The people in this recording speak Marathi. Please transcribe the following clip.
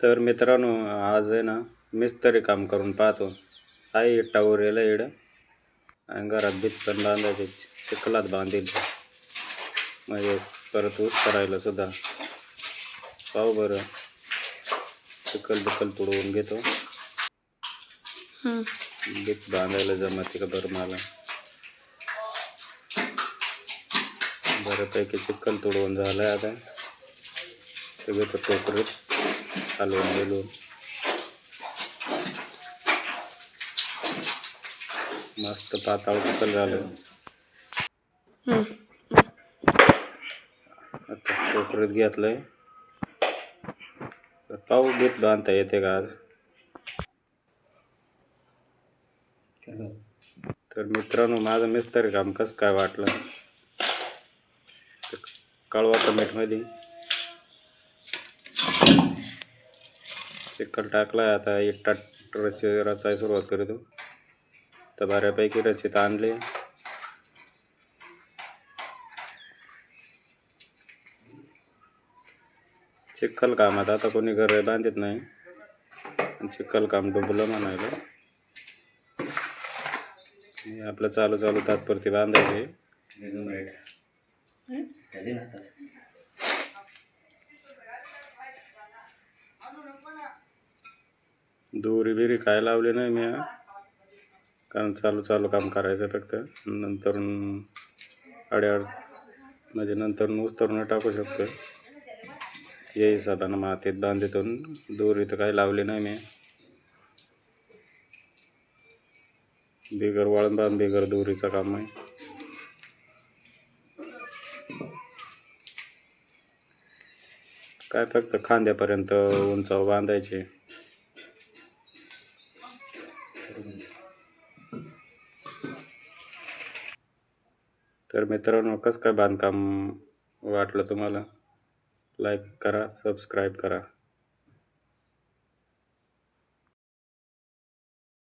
तर मित्रांनो आज आहे ना मिस्त्री काम करून पाहतो. आहे इट्टा उरेला इडं आणि घरात भीत पण बांधायचे चिखलात बांधील. म्हणजे परत ऊस करायला सुद्धा. पाहू बरं. चिखल बिखल तुडवून घेतो. भीत बांधायला जमते का बरं मला? बऱ्यापैकी चिखल तुडवून झालं आता. ते घेतो टोकरीत हलवून गेलो मस्त पाताळ चिखल झालं. आता टोकरीत घेतलंय. तर पाहू भीत बांधता येते का आज. तर मित्रांनो माझं मिस्त्री काम कसं काय वाटलं? ते कळवा कमेंटमध्ये चिकन टाकला आता इट्टा रच रचाय सुरुवात करतो. तर बऱ्यापैकी रचित आणले. चिखल कामात आता कोणी घर बांधत नाही. चिखल काम डुबलं म्हणायला. आपलं चालू चालू तात्पुरती बांधायचे. दोरी बिरी काय लावली नाही मी. कारण चालू चालू काम करायचं फक्त. नंतर अड्याड म्हणजे नंतर उस्तरून टाकू शकतो. येई साधारण मातीत बांधितून. दोरी तर काही लावली नाही मी. बिगर वळंबान बिगर दोरीचं काम आहे. काय फक्त खांद्यापर्यंत उंचावर बांधायचे. तर मित्रांनो कसं काय बांधकाम वाटलं तुम्हाला? लाईक करा सबस्क्राईब करा.